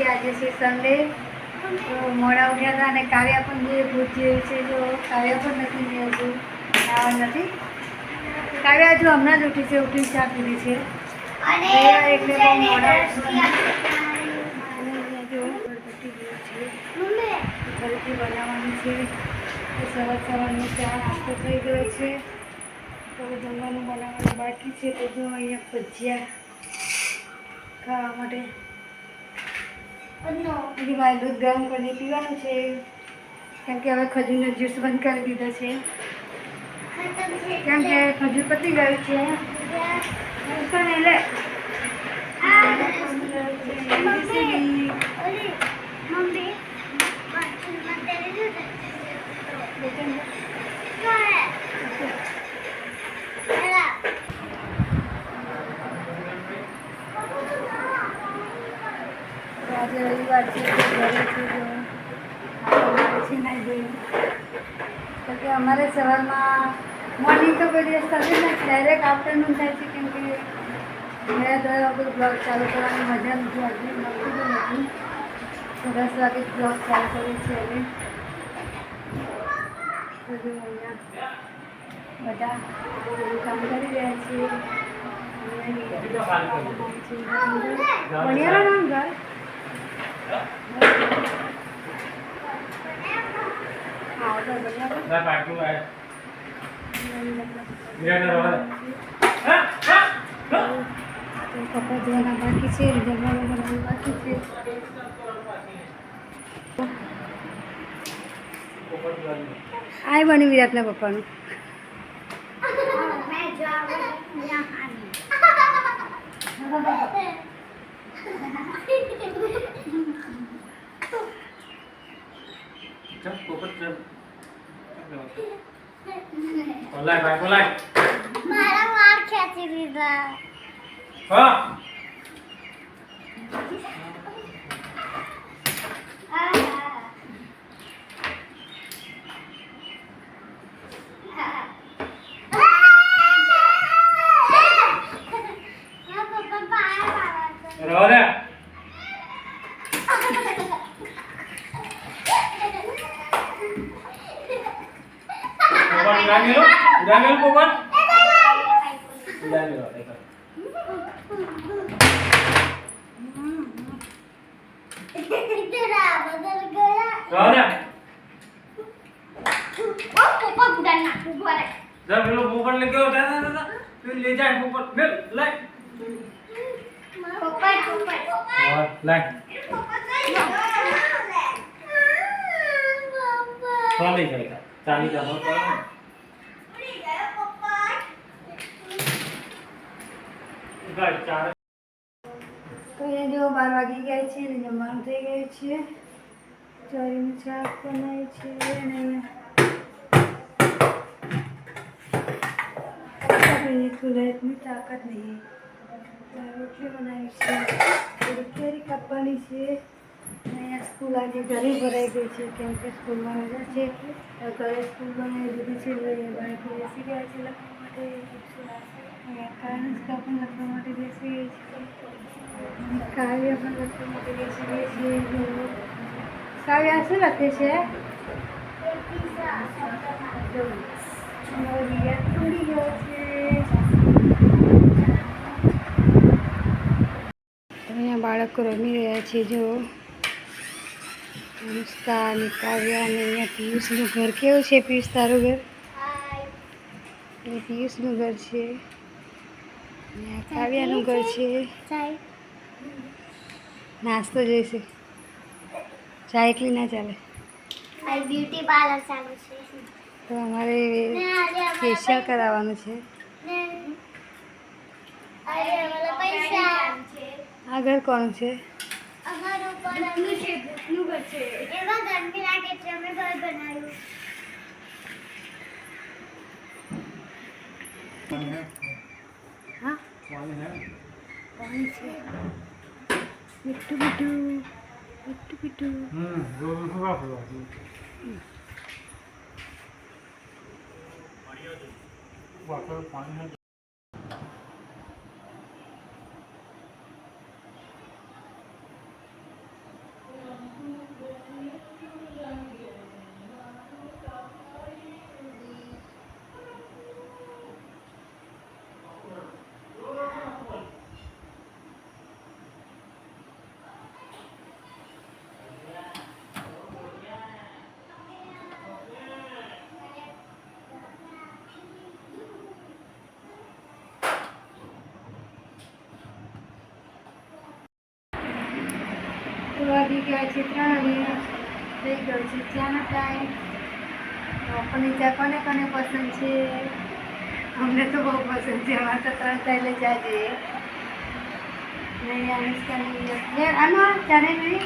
કે આજે છે સન્ડે મોડા ઉઠ્યા હતા અને કાવ્યા પણ જે ભૂત જેવી છે જો કાવ્યા પણ નથી મેં હજુ. નાવા નથી. કાવ્યા હજુ હમણાં જ ઉઠી છે ઉઠી ચા પીધી છે. એટલે બહુ મોડા ફરીથી બનાવવાનું છે. તો સવાર સવારનો ચા નાસ્તો થઈ ગયો છે. તો જમવાનું બનાવવાનું બાકી છે. તો જો અહીંયા ભજીયા ખાવા માટે હજી મારે દૂધ ગરમ કરીને પીવાનું છે કેમ કે હવે ખજૂરનો જ્યુસ બંધ કરી દીધો છે કેમ કે ખજૂર પતી ગયું છે ઉપર નહીં લે તો છે તો ઘરે છે છે તો કે અમારે સવારમાં મોર્નિંગ તો કોઈ દિવસ થશે ને ડાયરેક્ટ આફ્ટરનૂન થાય છે કેમ કે મેં દર વખત બ્લોગ ચાલુ કરવાની મજા નથી આવતી મળતી પણ નથી. તો દસ વાગે બ્લોગ ચાલુ કરીએ છીએ હવે બધું અહીંયા બધા કામ કરી રહ્યા છીએ. ભણિયારા નામ ઘર? કપડાં ધોવાના બાકી છે જમવાનું બનાવવાનું બાકી છે આય બની વિરાટના પપ્પાનું ચપ પોપટ ચપ બોલાય ભાઈ બોલાય મારા વાળ ખેંચી લીધા હા उड़ा गेलो उड़ा गेलो पोपट उड़ा गेलो देखो इतना बदल गया राणा ओ पोपट उड़ाना उड़ा रे जब ये लोग पोपट लेके होता है ना फिर ले जाए पोपट ले ले पोपट पोपट ले पोपट ले चाली का चाली का તો અહીંયા જો બાર વાગી ગયા છે ને જમવાનું થઈ ગયું છે. ચોરીનું શાક બનાવી છે અને સુરતની તાકાત નહીં. રોટલી બનાવી છે. કેરી કાપવાની છે. અને અહીંયા સ્કૂલ આજે ઘરે ભરાઈ ગઈ છે કેમ કે સ્કૂલમાં રજા છે. ઘરે સ્કૂલ બનાવી દીધી છે. બાળકો બેસી ગયા છે લખવા માટે. કાનુષ્કા પણ લખવા માટે બેસીએ છીએ કાવ્ય પણ લખવા માટે બેસીએ છીએ કાવ્ય શું લખે છે? અહીંયા બાળકો રમી રહ્યા છે જો. અનુષ્કા અને કાવ્ય અને અહીંયા પિયુષનું ઘર કેવું છે? પિયુષ તારું ઘર? પિયુષનું ઘર છે. કાવ્યાનું ઘર છે. નાસ્તો જોઈશે. ચા એકલી ના ચાલે. બ્યુટી પાર્લર ચાલુ છે. તો અમારે ફેશિયલ કરાવવાનું છે. આ ઘર કોણ છે? અમારું ಬಿಟ್ಟು ಬಿಟ್ಟು ಬಿಟ್ಟು ಬಿಟ್ಟು ಹ್ಞೂ તો વાગી ગયા છે, ત્રણ અને થઈ ગયો છે. ચાનો ટાઈમ ચા કોને કોને પસંદ છે? અમને તો બહુ પસંદ છે. અમારે તો ત્રણ ચાલે ચા જોઈએ નહીં અનુષ્કાની આનો ચાને નહીં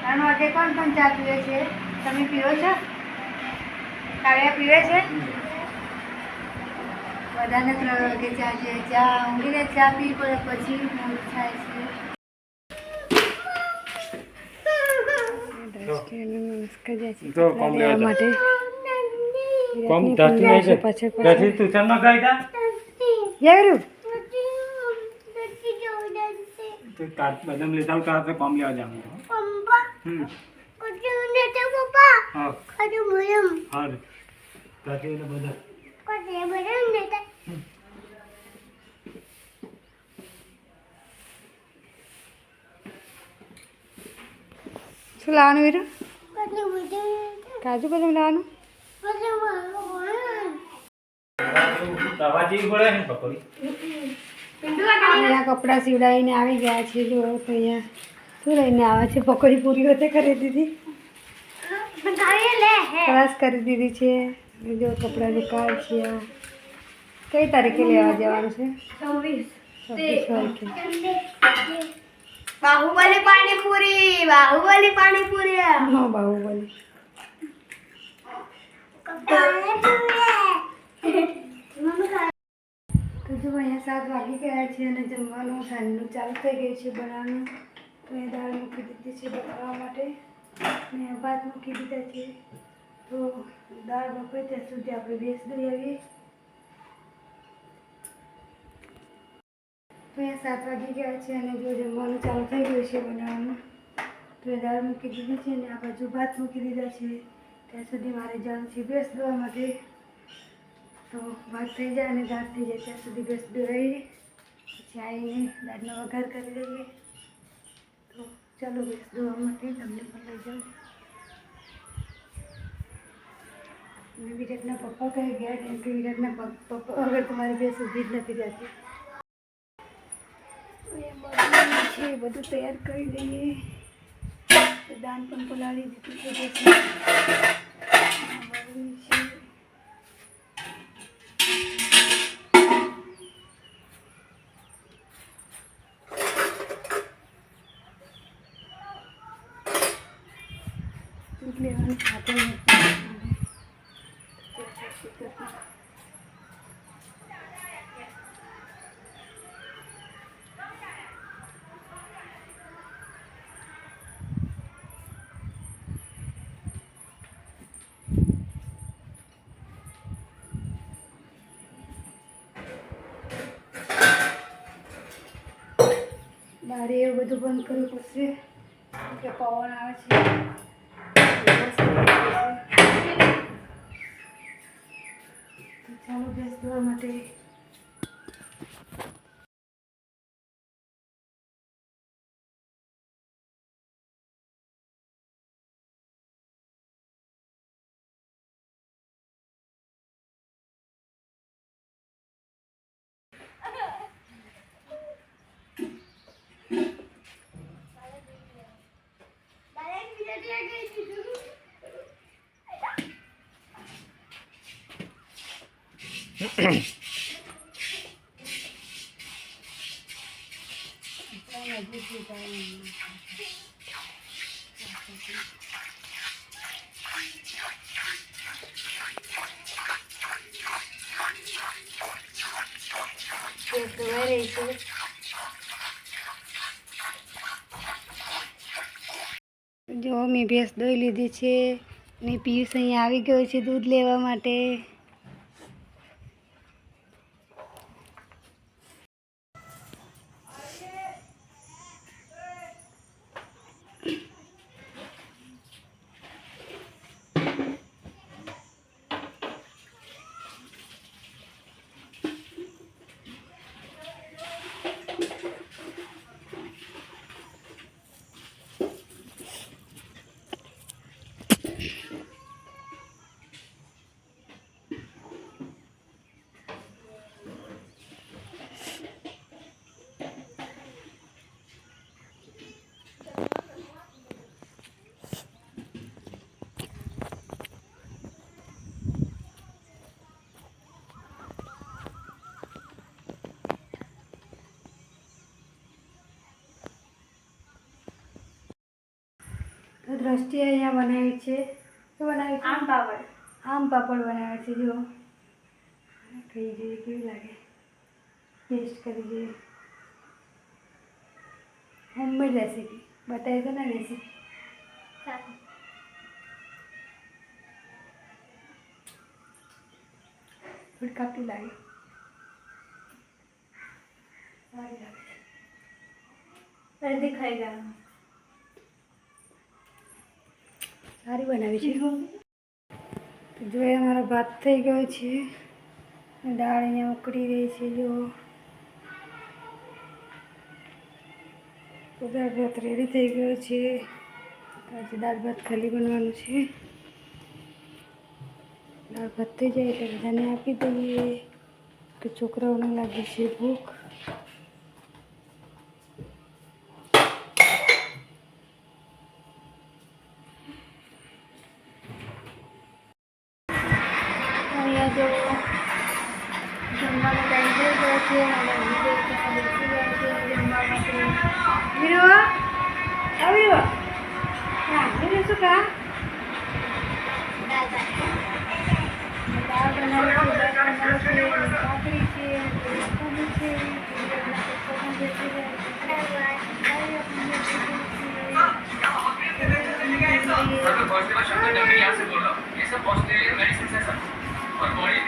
ત્રણ વાગે કોણ કોણ ચા પીવે છે? તમે પીવો છો? કાવ્યા પીવે છે? બધાને ત્રણ વાગે ચા જોઈએ ચા ઊંઘીને ચા પી પડે પછી થાય છે. તો કોમ લેવા માટે કોમ ધરતી નહીં છે? પાછળ ધરતી પાછળ ટ્યુશનમાં ગઈ તા જયરૂ તો કાચ બદામ લેતા આવું તારે કોમ લેવા હા. હા. ધરતી એટલે બધા શું લાવવાનું વીરુ? કાજુ બદામ લાવવાનું કપડાં સીવડાવીને આવી ગયા છે જો તો અહીંયા શું લઈને આવે છે પકોડી પૂરી વખતે કરી દીધી. ક્લાસ કરી દીધી છે જો કપડાં કાર્ડ છે કઈ તારીખે લેવા જવાનું છે? છવ્વીસ તારીખે. બાહુબલી પાણીપુરી બાહુબલી પાણીપુરી. હા બાહુબલી. તો જો અહીંયા સાત વાગી ગયા છે અને જમવાનું સાંજનું ચાલુ થઈ ગયું છે બનાવવાનું. તો એ દાળ મૂકી દીધી છે બનાવવા માટે. અને ભાત મૂકી દીધા છે. તો દાળ બપોરે ત્યાં સુધી આપણે ભેંસ દઈ આવીએ. અહીંયા સાત વાગી ગયા છે અને જો જમવાનું ચાલુ થઈ ગયું છે બનાવવાનું, તો એ દાળ મૂકી દીધી છે અને આ બાજુ ભાત મૂકી દીધા છે. ત્યાં સુધી મારે જવાનું છે ભેંસ દોવા માટે. તો ભાત થઈ જાય અને દાળ થઈ જાય, ત્યાં સુધી ભેંસ દોરાઈ પછી આવીને દાળનો વઘાર કરી લઈએ. તો ચાલો ભેંસ દોવા માટે તમને પણ લઈ જાઉં. વિરાટના પપ્પા કહી ગયા કેમ કે વિરાટના પપ્પા વગર તમારી ભેંસ સુધી જ નથી રહેતી. છે બધું તૈયાર કરી દઈએ દાન પણ પલાળી દીધું છે એટલે ખાતું નથી. બારે એવું બધું બંધ કરવું પડશે. કે પવન આવે છે. ભેંસ ધોવાઈ રહી છે જો મેં ભેંસ દોઈ લીધી છે ને પિયુષ અહીંયા આવી ગયો છે દૂધ લેવા માટે. દ્રષ્ટિએ અહીંયા બનાવી છે. શું બનાવ્યું આમ પાપડ. આમ પાપડ બનાવ્યા છે જો ખાઈ જઈએ કેવી લાગે? ટેસ્ટ કરી જઈએ. Homemade recipe. બતાવી તો ને રેસીપી. થોડી કાપી લાગે. સારી લાગે. જલ્દી ખાઈ જવાનું. સારી બનાવી છે. જો એ અમારો ભાત થઈ ગયો છે. દાળ અહીંયા ઉકળી રહી છે જો દાળ ભાત રેડી થઈ ગયો છે. આજે દાળ ભાત ખાલી બનવાનું છે. દાળ ભાત થઈ જાય એટલે બધાને આપી દઈએ. તો છોકરાઓને લાગે છે ભૂખ. ऑस्ट्रेलियन मेडिसिन है सर और बॉडी दिखाते